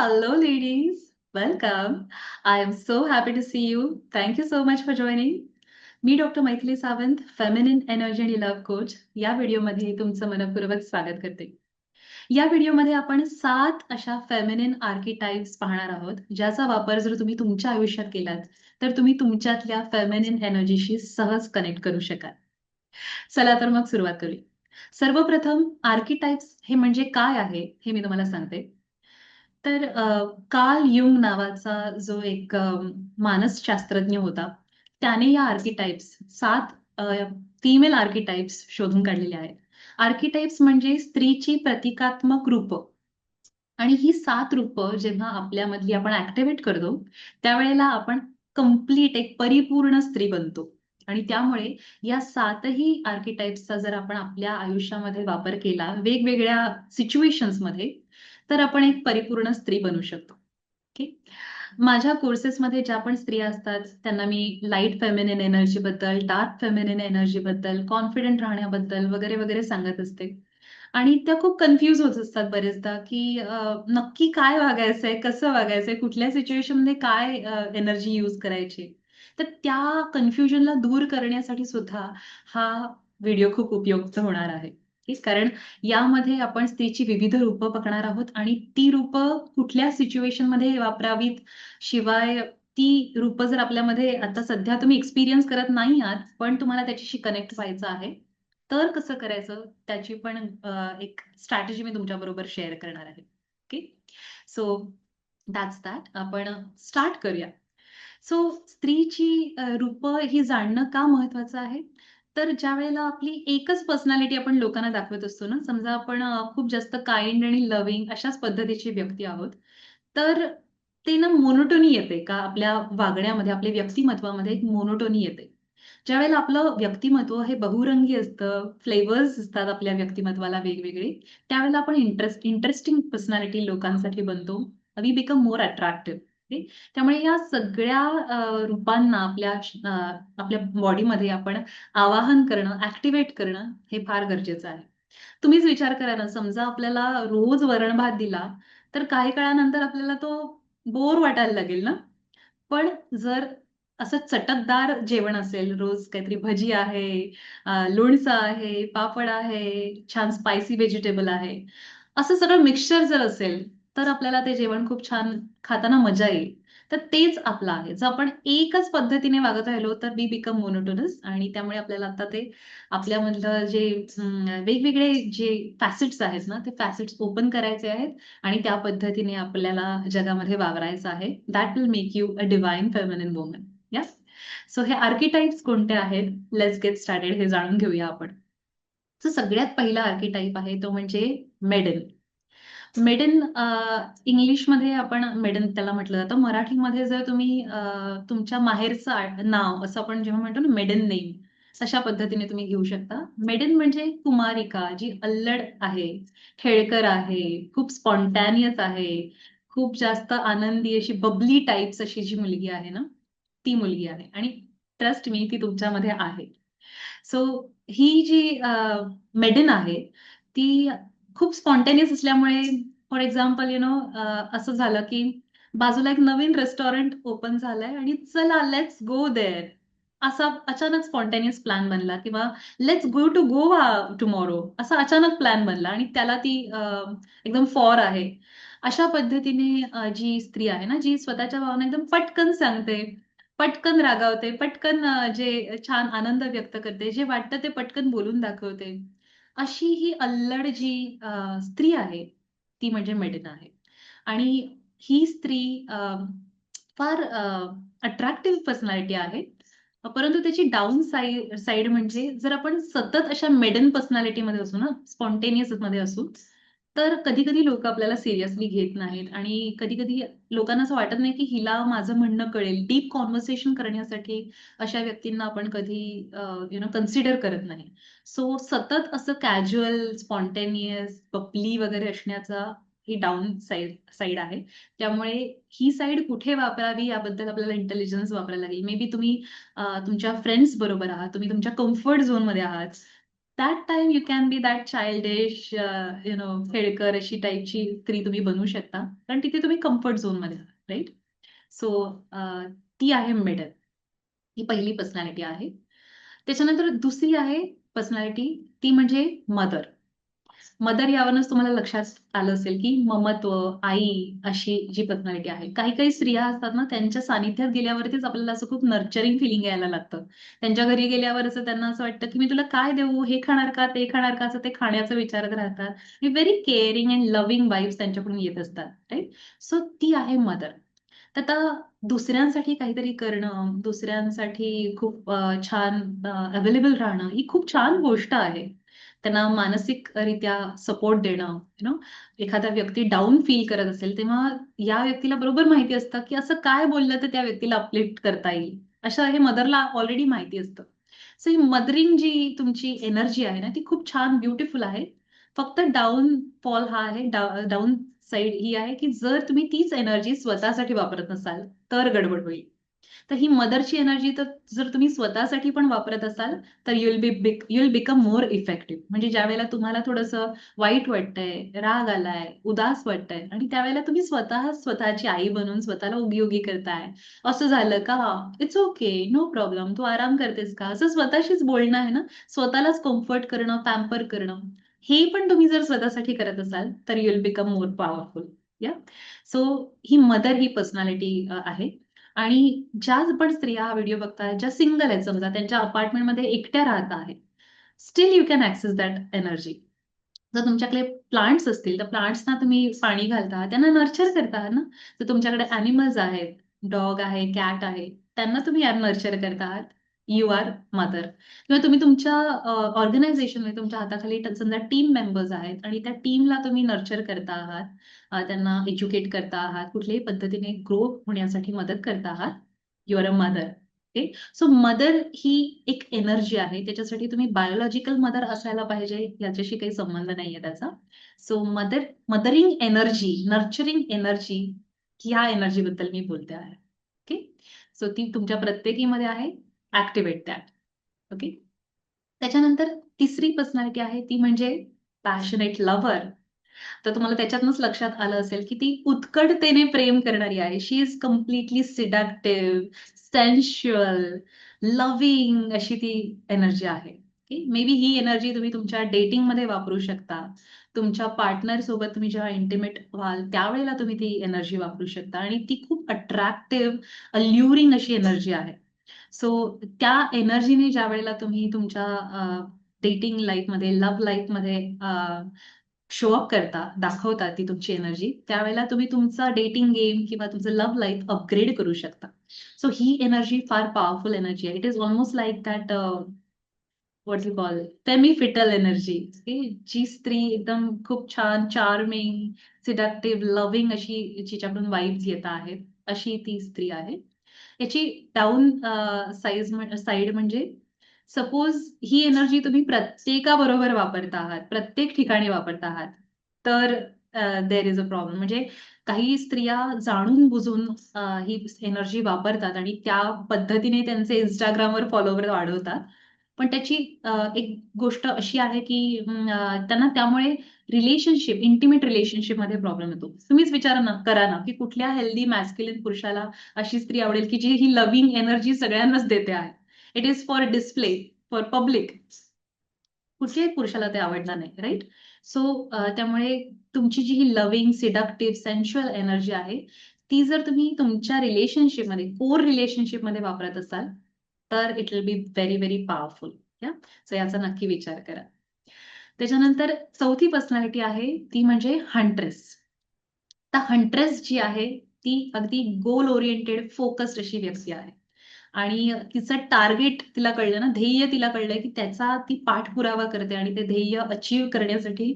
Hello, ladies. Welcome. I am so happy to see you. Thank you so much for joining. Me doctor Maithili Sawant, feminine energy आणि love coach या व्हिडिओमध्ये तुमचं मनपूर्वक स्वागत करते. या व्हिडिओमध्ये आपण सात अशा फेमिनिन आर्किटाइप्स पाहणार आहोत, ज्याचा वापर जर तुम्ही तुमच्या आयुष्यात केलात, तर तुम्ही तुमच्यातल्या फेमिनिन एनर्जीशी सहज कनेक्ट करू शकाल. चला तर मग सुरुवात करूया. सर्वप्रथम आर्किटाइप्स हे म्हणजे काय आहे, हे मी तुम्हाला सांगते. तर काल युंग नावाचा जो एक मानसशास्त्रज्ञ होता, त्याने या आर्किटाइप्स सात फिमेल आर्किटाइप्स शोधून काढलेले आहेत. आर्किटाइप्स म्हणजे स्त्रीची प्रतिकात्मक रूप आणि ही सात रूप जेव्हा आपल्यामधली आपण ऍक्टिव्हेट करतो, त्यावेळेला आपण कंप्लीट एक परिपूर्ण स्त्री बनतो आणि त्यामुळे या सातही आर्किटाईप्सचा जर आपण आपल्या आयुष्यामध्ये वापर केला वेगवेगळ्या सिच्युएशन्समध्ये, तर आपण एक परिपूर्ण स्त्री बनू शकतो. ओके. माझ्या कोर्सेसमध्ये ज्या पण स्त्रिया असतात, त्यांना मी लाइट फेमिनिन एनर्जीबद्दल, डार्क फेमिनिन एनर्जीबद्दल, कॉन्फिडंट राहण्याबद्दल वगैरे, वगैरे सांगत असते. आणि त्या खूप कन्फ्यूज होत असतात बरेचदा, की नक्की काय वागायचंय, कसं वागायचंय, कुठल्या सिच्युएशनमध्ये काय एनर्जी यूज करायची. तर त्या कन्फ्युजनला दूर करण्यासाठी सुद्धा हा व्हिडिओ खूप उपयुक्त होणार आहे. ठीक. कारण यामध्ये आपण स्त्रीची विविध रूपं बघणार आहोत आणि ती रूपं कुठल्या सिच्युएशनमध्ये वापरावीत, शिवाय ती रूपं जर आपल्यामध्ये आता सध्या तुम्ही एक्सपिरियन्स करत नाही आहात, पण तुम्हाला त्याच्याशी कनेक्ट व्हायचं आहे, तर कसं करायचं त्याची पण एक स्ट्रॅटेजी मी तुमच्या बरोबर शेअर करणार आहे. ओके. So that's that. आपण स्टार्ट करूया. सो स्त्रीची रूपं ही जाणणं का महत्वाचं आहे? तर ज्यावेळेला आपली एकच पर्सनॅलिटी आपण लोकांना दाखवत असतो ना, समजा आपण खूप जास्त काइंड आणि लव्हिंग अशाच पद्धतीची व्यक्ती आहोत, तर ते ना मोनोटोनी येते का आपल्या वागण्यामध्ये, आपल्या व्यक्तिमत्वामध्ये एक मोनोटोनी येते. ज्यावेळेला आपलं व्यक्तिमत्व हे बहुरंगी असतं, फ्लेवर्स असतात आपल्या व्यक्तिमत्वाला वेगवेगळे, त्यावेळेला आपण इंटरेस्ट इंटरेस्टिंग पर्सनॅलिटी लोकांसाठी बनतो. We become more attractive. त्यामुळे या सगळ्या रूपांना आपल्या आपल्या बॉडीमध्ये आपण आवाहन करणं, ऍक्टिव्हेट करणं हे फार गरजेचं आहे. तुम्हीच विचार करा ना, समजा आपल्याला रोज वरण-भात दिला, तर काही काळानंतर आपल्याला तो बोर वाटायला लागेल ना? पण जर असं चटकदार जेवण असेल, रोज काहीतरी भजी आहे, लोणचं आहे, पापड आहे, छान स्पायसी व्हेजिटेबल आहे, असं सगळं मिक्सचर जर असेल, तर आपल्याला ते जेवण खूप छान खाताना मजा येईल. तर तेच आपलं आहे. जर आपण एकच पद्धतीने वागत राहिलो, तर वी बिकम मोनोटोनस आणि त्यामुळे आपल्याला आता ते आपल्यामधलं जे वेगवेगळे जे फॅसिट्स आहेत ना, ते फॅसिट्स ओपन करायचे आहेत आणि त्या पद्धतीने आपल्याला जगामध्ये वावरायचं आहे. That will make you a divine feminine woman. Yes so हे आर्किटाइप्स कोणते आहेत? लेट्स गेट स्टार्टेड हे जाणून घेऊया आपण. सगळ्यात पहिला आर्किटाइप आहे तो म्हणजे मेडल मेडन इंग्लिशमध्ये आपण मेडन त्याला म्हटलं जातं. मराठीमध्ये जर तुम्ही तुमच्या माहेरचं नाव असं आपण जेव्हा म्हणतो ना मेडन नेम, अशा पद्धतीने तुम्ही घेऊ शकता. मेडन म्हणजे कुमारिका जी अल्लड आहे, खेळकर आहे, खूप स्पॉन्टॅनियस आहे, खूप जास्त आनंदी अशी बबली टाइप्स अशी जी मुलगी आहे ना, ती मुलगी आहे आणि ट्रस्ट मी ती तुमच्यामध्ये आहे. सो ही जी मेडन आहे, ती खूप स्पॉन्टेनियस असल्यामुळे फॉर एक्झाम्पल यु नो असं झालं की बाजूला एक नवीन रेस्टॉरंट ओपन झालंय आणि चला लेट्स गो देअर. असा अचानक स्पॉन्टेनियस प्लॅन बनला किंवा let's go to Goa tomorrow असा अचानक प्लॅन बनला आणि त्याला ती एकदम फॉर आहे. अशा पद्धतीने जी स्त्री आहे ना, जी स्वतःच्या भावना एकदम पटकन सांगते, पटकन रागावते, पटकन जे छान आनंद व्यक्त करते, जे वाटतं ते पटकन बोलून दाखवते. अशी ही अल्लड जी स्त्री आहे, ती म्हणजे मेडन आहे. आणि ही स्त्री फार अट्रॅक्टिव्ह पर्सनॅलिटी आहे. परंतु त्याची डाउन साइड साइड म्हणजे जर आपण सतत अशा मेडन पर्सनॅलिटीमध्ये असू ना, स्पॉन्टेनियसमध्ये असू, तर कधी-कधी लोक आपल्याला सिरियसली घेत नाहीत आणि कधी-कधी लोकांना असं वाटत नाही की हिला माझं म्हणणं कळेल. डीप कॉन्व्हर्सेशन करण्यासाठी अशा व्यक्तींना आपण कधी यु नो कन्सिडर करत नाही. सो सतत असं कॅज्युअल, स्पॉन्टेनियस, पपली वगैरे असण्याचा ही डाउन साइड साईड आहे. त्यामुळे ही साइड कुठे वापरावी याबद्दल आपल्याला इंटेलिजन्स वापरायला लागेल. मे बी तुम्ही तुमच्या फ्रेंड्स बरोबर आहात, तुम्ही तुमच्या कम्फर्ट झोनमध्ये आहात. That time you can be that childish you know खेळकर अशी टाईपची स्त्री तुम्ही बनू शकता. कारण तिथे तुम्ही कम्फर्ट झोनमध्ये राईट सो ती आहे मेडल ही पहिली पर्सनॅलिटी आहे. त्याच्यानंतर दुसरी आहे पर्सनॅलिटी ती म्हणजे मदर मदर यावरूनच तुम्हाला लक्षात आलं असेल की ममत्व आई अशी जी पर्सनॅलिटी आहे. काही काही स्त्रिया असतात ना त्यांच्या सानिध्यात गेल्यावरतीच आपल्याला असं खूप नर्चरिंग फिलिंग यायला लागतं. त्यांच्या घरी गेल्यावर असं त्यांना असं वाटतं की मी तुला काय देऊ? हे खाणार का? ते खाणार का? असं ते खाण्याचं विचारत राहतात. Very caring and loving wife त्यांच्याकडून येत असतात राईट सो ती आहे मदर. तर आता दुसऱ्यांसाठी काहीतरी करणं दुसऱ्यांसाठी खूप छान अवेलेबल राहणं ही खूप छान गोष्ट आहे. त्यांना मानसिकरित्या सपोर्ट देणं यु नो एखादा व्यक्ती डाऊन फील करत असेल तेव्हा या व्यक्तीला बरोबर माहिती असतं की असं काय बोललं तर त्या व्यक्तीला अपलिफ्ट करता येईल. अशा हे मदरला ऑलरेडी माहिती असतं. सो ही मदरिंग जी तुमची एनर्जी आहे ना ती खूप छान ब्युटिफुल आहे. फक्त डाऊन फॉल हा आहे डाऊन साईड ही आहे की जर तुम्ही तीच एनर्जी स्वतःसाठी वापरत नसाल तर गडबड होईल. तर ही मदरची एनर्जी तर जर तुम्ही स्वतःसाठी पण वापरत असाल तर युल बी बिक युल बिकम मोर इफेक्टिव्ह म्हणजे ज्या वेळेला तुम्हाला थोडंसं वाईट वाटतंय राग आलाय उदास वाटतंय आणि त्यावेळेला तुम्ही स्वतः स्वतःची आई बनून स्वतःला उगी उगी करताय. असं झालं का? इट्स ओके नो प्रॉब्लेम तू आराम करतेस का? असं स्वतःशीच बोलणं आहे ना? स्वतःलाच कम्फर्ट करणं पॅम्पर करणं हे पण तुम्ही जर स्वतःसाठी करत असाल तर you'll become more powerful yeah so ही मदर ही पर्सनॅलिटी आहे. आणि ज्या पण स्त्रिया हा व्हिडिओ बघतायत ज्या सिंगल आहेत समजा त्यांच्या अपार्टमेंटमध्ये एकट्या राहत आहेत still you can access that energy जर तुमच्याकडे प्लांट्स असतील तर प्लांट्सना तुम्ही पाणी घालता त्यांना नर्चर करता ना. जर तुमच्याकडे अॅनिमल्स आहेत डॉग आहे कॅट आहे त्यांना तुम्ही नर्चर करता आहात यू आर मदर किंवा तुम्ही तुमच्या ऑर्गनायझेशन तुमच्या हाताखाली समजा टीम मेंबर्स आहेत आणि त्या टीमला तुम्ही नर्चर करता आहात त्यांना एज्युकेट करता आहात कुठल्याही पद्धतीने ग्रो होण्यासाठी मदत करता आहात you're a mother okay so mother ही एक एनर्जी आहे. त्याच्यासाठी तुम्ही बायोलॉजिकल मदर असायला पाहिजे याच्याशी काही संबंध नाहीये त्याचा. So mother mothering energy nurturing energy ह्या एनर्जी बद्दल मी बोलते आहे. ओके सो ती तुमच्या प्रत्येकीमध्ये आहे. Activate that okay? त्याच्यानंतर तिसरी पर्सनॅलिटी आहे ती म्हणजे पॅशनेट लव्हर तर तुम्हाला त्याच्यातनच लक्षात आलं असेल की ती उत्कटतेने प्रेम करणारी आहे. She is completely seductive sensual loving अशी ती एनर्जी आहे. मे बी ही एनर्जी तुम्ही तुमच्या डेटिंगमध्ये वापरू शकता. तुमच्या पार्टनर सोबत तुम्ही जेव्हा इंटिमेट व्हाल त्यावेळेला तुम्ही ती एनर्जी वापरू शकता. आणि ती खूप अट्रॅक्टिव्ह अल्युरिंग अशी एनर्जी आहे. सो त्या एनर्जीने ज्या वेळेला तुम्ही तुमच्या डेटिंग लाईफमध्ये लव्ह लाईफमध्ये शोअप करता दाखवता ती तुमची एनर्जी त्यावेळेला तुम्ही तुमचा डेटिंग गेम किंवा तुमचं लव्ह लाईफ अपग्रेड करू शकता. सो ही एनर्जी फार पॉवरफुल एनर्जी आहे. It is almost like that what you call femme fatale energy जी स्त्री एकदम खूप छान चार्मिंग सिडक्टिव्ह लव्हिंग अशी जिच्याकडून वाईब्स येत आहेत अशी ती स्त्री आहे. याची डाऊन साईज साईड म्हणजे सपोज ही एनर्जी तुम्ही प्रत्येकाबरोबर वापरता आहात प्रत्येक ठिकाणी वापरता आहात तर देर इज अ प्रॉब्लेम म्हणजे काही स्त्रिया जाणून बुजून ही एनर्जी वापरतात आणि त्या पद्धतीने त्यांचे इंस्टाग्रामवर फॉलोवर वाढवतात. पण त्याची एक गोष्ट अशी आहे की त्यांना त्यामुळे रिलेशनशिप इंटिमेट रिलेशनशिपमध्ये प्रॉब्लेम येतो. तुम्हीच विचार ना करा ना की कुठल्या हेल्दी मॅस्क्युलिन पुरुषाला अशी स्त्री आवडेल की जी ही लव्हिंग एनर्जी सगळ्यांनाच देते आहे. It is for display for public कुठल्याही पुरुषाला ते आवडणार नाही राईट सो त्यामुळे तुमची जी ही लव्हिंग सिडक्टिव्ह सेन्शुअल एनर्जी आहे ती जर तुम्ही तुमच्या रिलेशनशिपमध्ये कोर रिलेशनशिपमध्ये वापरत असाल तर it will be very very powerful yeah so याचा नक्की विचार करा. त्याच्यानंतर चौथी पर्सनॅलिटी आहे ती म्हणजे हंट्रेस तर हंट्रेस जी आहे ती अगदी गोल ओरिएंटेड फोकस्ड अशी व्यक्ती आहे. आणि तिचं टार्गेट तिला कळलं ना ध्येय तिला कळलंय की त्याचा ती पाठपुरावा करते आणि ते ध्येय अचीव करण्यासाठी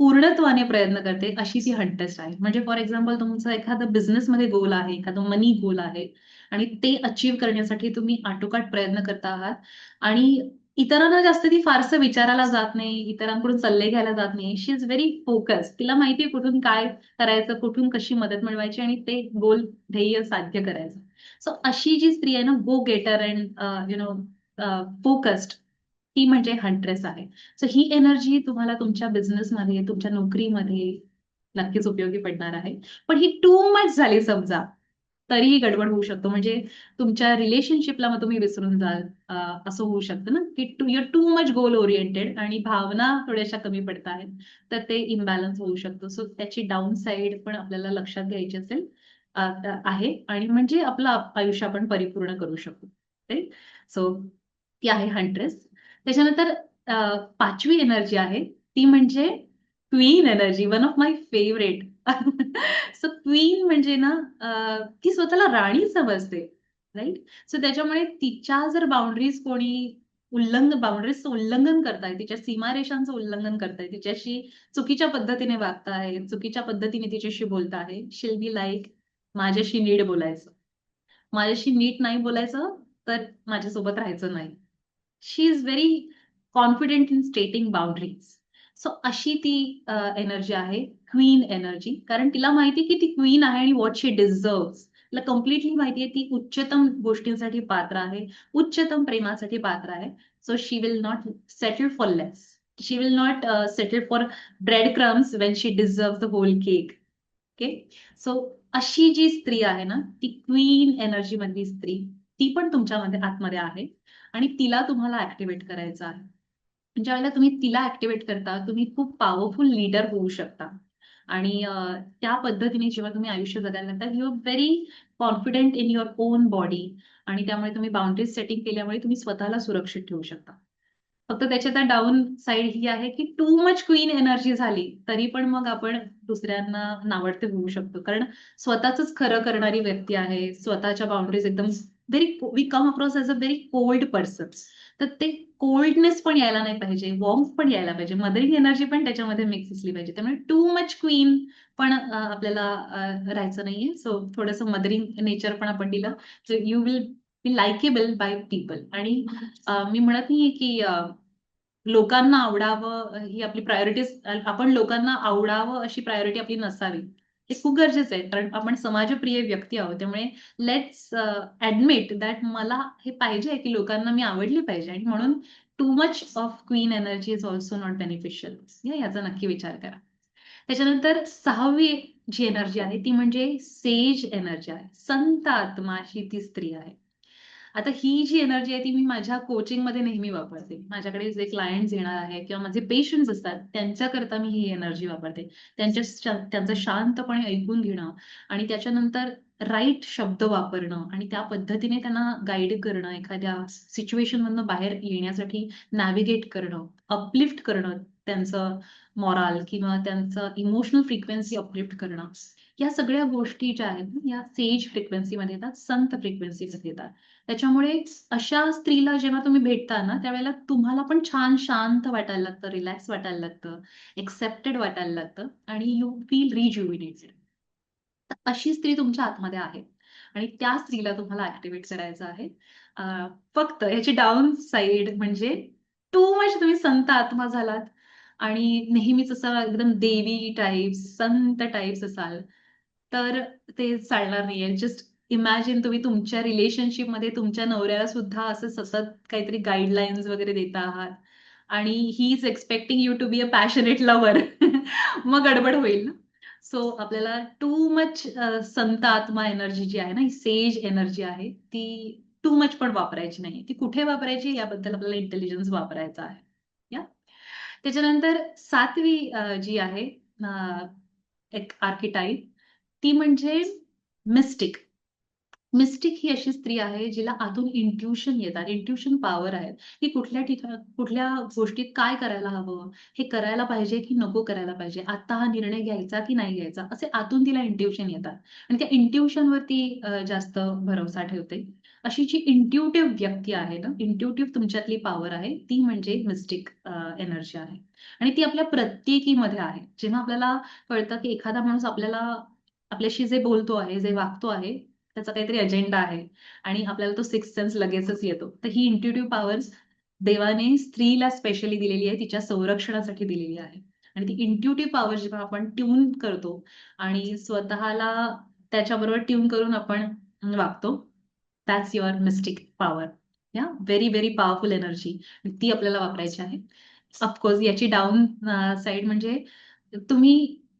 पूर्णत्वाने प्रयत्न करते अशी ती हंट्रेस आहे. म्हणजे फॉर एक्झाम्पल तुमचं एखादं बिझनेसमध्ये गोल आहे एखादं मनी गोल आहे आणि ते अचीव करण्यासाठी तुम्ही आटोकाट प्रयत्न करता आहात. आणि इतरांना जास्त ती फारसं विचारायला जात नाही इतरांकडून सल्ले घ्यायला जात नाही. शी इज व्हेरी फोकस तिला माहिती आहे कुठून काय करायचं कुठून कशी मदत मिळवायची आणि ते गोल ध्येय साध्य करायचं. सो अशी जी स्त्री आहे ना go getter and you know focused ती म्हणजे हंट्रेस आहे. सो ही एनर्जी तुम्हाला तुमच्या बिझनेसमध्ये तुमच्या नोकरीमध्ये नक्कीच उपयोगी पडणार आहे. पण ही टू मच झाली समजा. तरीही गडबड होऊ शकतो. म्हणजे तुमच्या रिलेशनशिपला मग तुम्ही विसरून जाल. असं होऊ शकतं ना? की to your too much goal oriented आणि भावना थोड्याशा कमी पडत आहेत. तर ते इम्बॅलन्स होऊ शकतो. सो त्याची डाऊन साईड पण आपल्याला लक्षात घ्यायची असेल आहे. आणि म्हणजे आपलं आयुष्य आपण परिपूर्ण करू शकतो सो ती आहे हंट्रेस त्याच्यानंतर पाचवी एनर्जी आहे. ती म्हणजे queen energy one of my favourite so queen म्हणजे ना ती स्वतःला राणी समजते राईट सो त्याच्यामुळे तिच्या जर बाउंड्रीज कोणी उल्लंघन बाउंड्रीजचं उल्लंघन करताय तिच्या सीमारेषांचं उल्लंघन करताय तिच्याशी चुकीच्या पद्धतीने वागताय चुकीच्या पद्धतीने तिच्याशी बोलताय शिल बी लाईक माझ्याशी नीट बोलायचं. माझ्याशी नीट नाही बोलायचं तर माझ्यासोबत राहायचं नाही. She is very confident in stating boundaries so अशी ती एनर्जी आहे. क्वीन एनर्जी कारण तिला माहिती की ती क्वीन आहे आणि व्हॉट शी डिझर्व तिला कम्प्लिटली माहिती आहे ती उच्चतम गोष्टींसाठी पात्र आहे उच्चतम प्रेमासाठी पात्र आहे. So she will not settle for less she will not settle for breadcrumbs when she deserve the whole cake okay so अशी जी स्त्री आहे ना ती क्वीन एनर्जी मधली स्त्री ती पण तुमच्यामध्ये आतमध्ये आहे. आणि तिला तुम्हाला ऍक्टिव्हेट करायचं आहे. ज्यावेळेला तुम्ही तिला ऍक्टिव्हेट करता तुम्ही खूप पॉवरफुल लीडर होऊ शकता. आणि त्या पद्धतीने जेव्हा तुम्ही आयुष्य जगायला लागतात you are very confident in your own body आणि त्यामुळे तुम्ही बाउंड्रीज सेटिंग केल्यामुळे तुम्ही स्वतःला सुरक्षित ठेवू शकता. फक्त त्याच्यात डाऊन साईड ही आहे की टू मच क्वीन एनर्जी झाली तरी पण मग आपण दुसऱ्यांना नावडते होऊ शकतो. कारण स्वतःच खरं करणारी व्यक्ती आहे स्वतःच्या बाउंड्रीज एकदम very we come across as a very cold person तर ते कोल्डनेस पण यायला नाही पाहिजे वॉर्म पण यायला पाहिजे. मदरिंग एनर्जी पण त्याच्यामध्ये मिक्स असली पाहिजे. त्यामुळे टू मच क्वीन पण आपल्याला राहायचं नाहीये. सो थोडंसं मदरिंग नेचर पण आपण दिलं. So you will be likeable by people आणि मी म्हणत नाहीये की लोकांना आवडावं ही आपली प्रायोरिटीज आपण लोकांना आवडावं अशी प्रायोरिटी आपली नसावी. हे खूप गरजेचं आहे. कारण आपण समाजप्रिय व्यक्ती आहोत. त्यामुळे लेट्स ऍडमिट दॅट मला हे पाहिजे की लोकांना मी आवडली पाहिजे. आणि म्हणून too much of queen energy is also not beneficial याचा नक्की विचार करा. त्याच्यानंतर सहावी जी एनर्जी आहे ती म्हणजे सेज एनर्जी आहे. संत आत्माशी ती स्त्री आहे. आता ही जी एनर्जी आहे ती मी माझ्या कोचिंगमध्ये नेहमी वापरते. माझ्याकडे जे क्लायंट्स येणार आहे किंवा माझे पेशंट्स असतात त्यांच्याकरता मी ही एनर्जी वापरते. त्यांच्या त्यांचं शांतपणे ऐकून घेणं आणि त्याच्यानंतर राईट शब्द वापरणं आणि त्या पद्धतीने त्यांना गाईड करणं एखाद्या सिच्युएशन मधनं बाहेर येण्यासाठी नॅव्हिगेट करणं अपलिफ्ट करणं त्यांचं मॉराल किंवा त्यांचं इमोशनल फ्रिक्वेन्सी अपलिफ्ट करणं. या सगळ्या गोष्टी ज्या आहेत या सेज फ्रिक्वेन्सीमध्ये येतात संत फ्रिक्वेन्सीमध्ये येतात. त्याच्यामुळे अशा स्त्रीला जेव्हा तुम्ही भेटता ना त्यावेळेला तुम्हाला पण छान शांत वाटायला लागतं रिलॅक्स वाटायला लागतं एक्सेप्टेड वाटायला लागतं आणि यू फील रिज्युविनेटेड अशी स्त्री तुमच्या आतमध्ये आहे आणि त्या स्त्रीला तुम्हाला ऍक्टिव्हेट करायचं आहे. फक्त याची डाऊन साईड म्हणजे टू मच तुम्ही संत आत्मा झालात आणि नेहमीच असं एकदम देवी टाईप संत टाईप्स असाल तर ते चालणार नाहीये. जस्ट इमॅजिन तुम्ही तुमच्या रिलेशनशिपमध्ये तुमच्या नवऱ्याला सुद्धा असं सतत काहीतरी गाईडलाईन्स वगैरे देता आहात. आणि he is expecting you to be a passionate lover मग गडबड होईल ना. सो आपल्याला टू मच संत आत्मा एनर्जी जी आहे ना ही सेज एनर्जी आहे ती टू मच पण वापरायची नाही ती कुठे वापरायची? याबद्दल आपल्याला इंटेलिजन्स वापरायचा आहे. या त्याच्यानंतर सातवी जी आहे एक आर्किटाईप ती म्हणजे मिस्टिक मिस्टिक ही अशी स्त्री आहे जिला आतून इंट्युशन येतात. इंट्युशन पॉवर आहे की कुठल्या ठिकाण कुठल्या गोष्टीत काय करायला हवं? हे करायला पाहिजे की नको करायला पाहिजे? आता हा निर्णय घ्यायचा की नाही घ्यायचा? असे आतून तिला इंट्युशन येतात. आणि त्या इंट्युशन वरती जास्त भरोसा ठेवते. अशी जी इंट्युटिव्ह व्यक्ती आहे ना इंट्युटिव्ह तुमच्यातली पॉवर आहे ती म्हणजे मिस्टिक एनर्जी आहे. आणि ती आपल्या प्रत्येकीमध्ये आहे. जेव्हा आपल्याला कळतं की एखादा माणूस आपल्याला आपल्याशी जे बोलतो आहे जे वागतो आहे त्याचा काहीतरी अजेंडा आहे. आणि आपल्याला तो सिक्स सेन्स लगेचच येतो. तर ही इंट्युटिव्ह पॉवर्स देवाने स्त्रीला स्पेशली दिलेली आहे तिच्या संरक्षणासाठी दिलेली आहे. आणि ती इंट्युटिव्ह पॉवर जेव्हा आपण ट्यून करतो आणि स्वतःला त्याच्याबरोबर ट्यून करून आपण वागतो that's your mystic power yeah very very powerful energy ती आपल्याला वापरायची आहे. ऑफकोर्स याची डाऊन साईड म्हणजे तुम्ही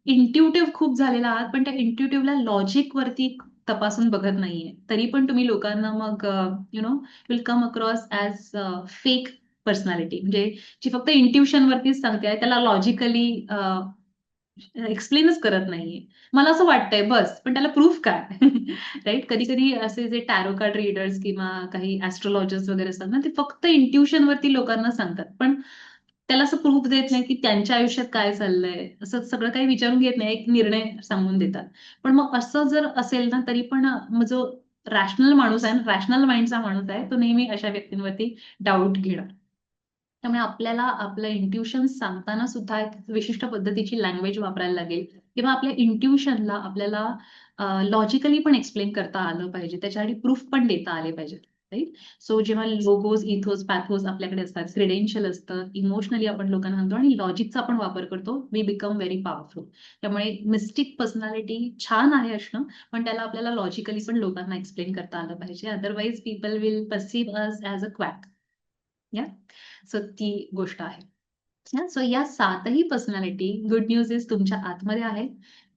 इंट्युटिव्ह खूप झालेला आहात पण त्या इंट्युटिव्हला लॉजिक वरती तपासून बघत नाहीये. तरी पण तुम्ही लोकांना मग you know will come across as fake personality म्हणजे जी फक्त इंट्युशन वरतीच सांगते त्याला लॉजिकली एक्सप्लेनच करत नाहीये. मला असं वाटतंय बस. पण त्याला प्रूफ काय? राईट कधी कधी असे जे टॅरो कार्ड रीडर्स किंवा काही ऍस्ट्रोलॉजर्स वगैरे असतात ना ते फक्त इंट्युशन वरती लोकांना सांगतात. पण त्याला असं प्रूफ देत नाही की त्यांच्या आयुष्यात काय चाललंय. असं सगळं काही विचारून घेत नाही एक निर्णय सांगून देतात. पण मग असं जर असेल ना तरी पण जो रॅशनल माणूस आहे रॅशनल माइंडचा माणूस आहे तो नेहमी अशा व्यक्तींवरती डाऊट घेणार त्यामुळे आपल्याला आपलं इंट्युशन सांगताना सुद्धा एक विशिष्ट पद्धतीची लँग्वेज वापरायला लागेल. किंवा आपल्या इंट्युशनला आपल्याला लॉजिकली पण एक्सप्लेन करता आलं पाहिजे. त्याच्यासाठी प्रूफ पण देता आले पाहिजेत. राईट सो जेव्हा लोगोज इथोज पॅथोज आपल्याकडे असतात क्रेडेन्शियल असतं इमोशनली आपण लोकांना सांगतो आणि लॉजिकचा आपण वापर करतो वी बिकम व्हेरी पॉवरफुल त्यामुळे मिस्टिक पर्सनॅलिटी छान आहे असणं पण त्याला आपल्याला लॉजिकली पण लोकांना एक्सप्लेन करता आलं पाहिजे. Otherwise people will perceive us as a quack yeah so ती गोष्ट आहे. सो या सातही पर्सनॅलिटी गुड न्यूज इज तुमच्या आतमध्ये आहे.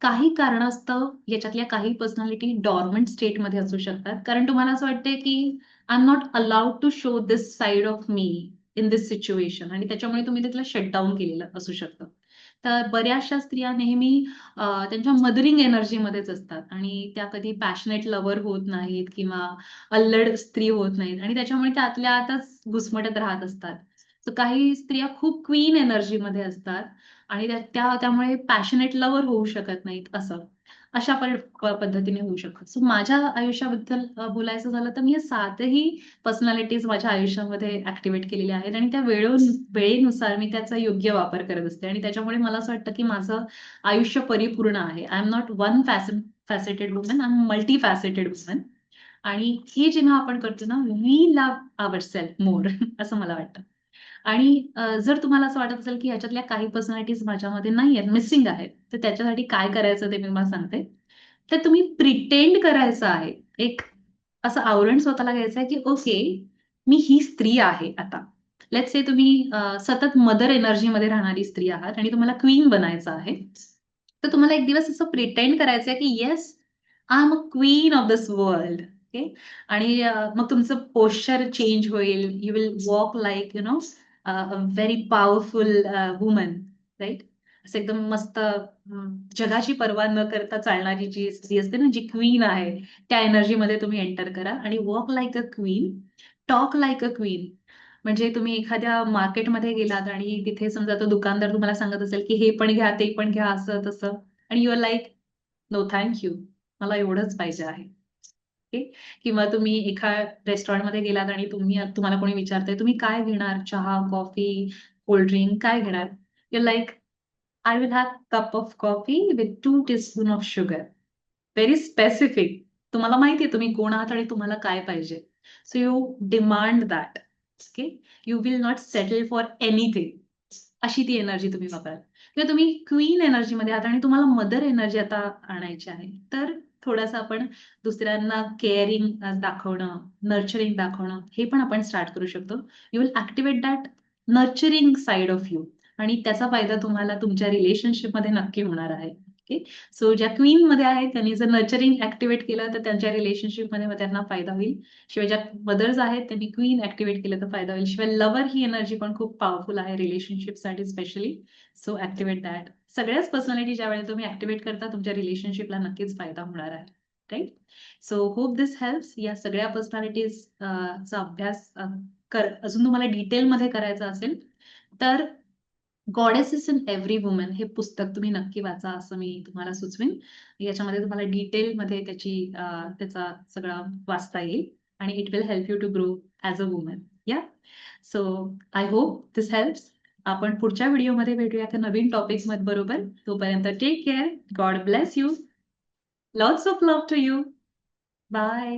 काही कारणास्तव याच्यातल्या काही पर्सनॅलिटी डॉर्मंट स्टेटमध्ये असू शकतात. कारण तुम्हाला असं वाटतंय की I am not allowed to show this side of me in this situation आणि त्याच्यामुळे तुम्ही तिथलं शटडाऊन केलेलं असू शकतं. तर बऱ्याचशा स्त्रिया नेहमी त्यांच्या मदरिंग एनर्जीमध्येच असतात. आणि त्या कधी पॅशनेट लवर होत नाहीत किंवा अल्लड स्त्री होत नाहीत. आणि त्याच्यामुळे त्या आतल्या आतच घुसमटत राहत असतात. तर काही स्त्रिया खूप क्वीन एनर्जीमध्ये असतात. आणि त्या त्यामुळे पॅशनेट लवर होऊ शकत नाहीत असं. अशा पद्धतीने होऊ शकतं सो माझ्या आयुष्याबद्दल बोलायचं झालं तर मी सातही पर्सनॅलिटीज माझ्या आयुष्यामध्ये ऍक्टिव्हेट केलेल्या आहेत आणि त्या वेळो वेळेनुसार मी त्याचा योग्य वापर करत असते आणि त्याच्यामुळे मला असं वाटतं की माझं आयुष्य परिपूर्ण आहे. I am not one faceted woman I am multifaceted woman आणि हे जेव्हा आपण करतो ना we love our self more असं मला वाटतं. आणि जर तुम्हाला असं वाटत असेल की ह्याच्यातल्या काही पर्सनॅलिटीज माझ्यामध्ये नाही आहेत मिसिंग आहेत तर त्याच्यासाठी काय करायचं ते मी मला सांगते. तर तुम्ही प्रिटेंड करायचं आहे. एक असं आवरण स्वतःला घ्यायचं आहे की ओके मी ही स्त्री आहे आता. लेट से तुम्ही सतत मदर एनर्जीमध्ये राहणारी स्त्री आहात आणि तुम्हाला क्वीन बनायचं आहे. तर तुम्हाला एक दिवस असं प्रिटेंड करायचं आहे की yes I am a queen of this world okay आणि मग तुमचं पोश्चर चेंज होईल. You will walk like you know very powerful woman right असं एकदम मस्त जगाची पर्वा न करता चालणारी जी स्त्री असते ना जी क्वीन आहे त्या एनर्जीमध्ये तुम्ही एंटर करा आणि walk like a queen talk like a queen म्हणजे तुम्ही एखाद्या मार्केटमध्ये गेलात आणि तिथे समजा तो दुकानदार तुम्हाला सांगत असेल की हे पण घ्या ते पण घ्या असं तसं. आणि युअर लाईक नो थँक्यू मला एवढंच पाहिजे आहे. किंवा तुम्ही एका रेस्टॉरंटमध्ये गेलात आणि तुम्ही तुम्हाला कोणी विचारतंय तुम्ही काय घेणार? चहा कॉफी कोल्ड ड्रिंक काय घेणार? You like I will have cup of coffee with two teaspoon of sugar very specific तुम्हाला माहिती आहे तुम्ही कोण आहात आणि तुम्हाला काय पाहिजे. So you demand that okay you will not settle for anything अशी ती एनर्जी तुम्ही वापराल. किंवा तुम्ही क्वीन एनर्जीमध्ये आहात आणि तुम्हाला मदर एनर्जी आता आणायची आहे. तर थोडासा आपण दुसऱ्यांना केअरिंग दाखवणं नर्चरिंग दाखवणं हे पण आपण स्टार्ट करू शकतो. You will activate that nurturing side of you आणि त्याचा फायदा तुम्हाला तुमच्या रिलेशनशिपमध्ये नक्की होणार आहे. ओके सो ज्या क्वीन मध्ये आहेत त्यांनी जर नर्चरिंग ऍक्टिव्हेट केलं तर त्यांच्या रिलेशनशिपमध्ये त्यांना फायदा होईल. शिवाय ज्या मदर्स आहेत त्यांनी क्वीन ऍक्टिव्हेट केलं तर फायदा होईल. शिवाय लवर ही एनर्जी पण खूप पॉवरफुल आहे रिलेशनशिपसाठी स्पेशली सो ऍक्टिव्हेट दॅट सगळ्याच पर्सनॅलिटी ज्या वेळेला तुम्ही ऍक्टिव्हेट करता तुमच्या रिलेशनशिपला नक्कीच फायदा होणार आहे right so hope this helps या सगळ्या पर्सनॅलिटीज चा अभ्यास कर अजून तुम्हाला डिटेलमध्ये करायचा असेल तर गॉडेसेस इन एव्हरी वुमन हे पुस्तक तुम्ही नक्की वाचा असं मी तुम्हाला सुचवेन. याच्यामध्ये तुम्हाला डिटेलमध्ये त्याची त्याचा सगळा वाचता येईल आणि it will help you to grow as a woman yeah so I hope this helps आपण पुढच्या व्हिडिओमध्ये भेटूया त्या नवीन टॉपिक्समध्ये बरोबर. तोपर्यंत take care God bless you lots of love to you bye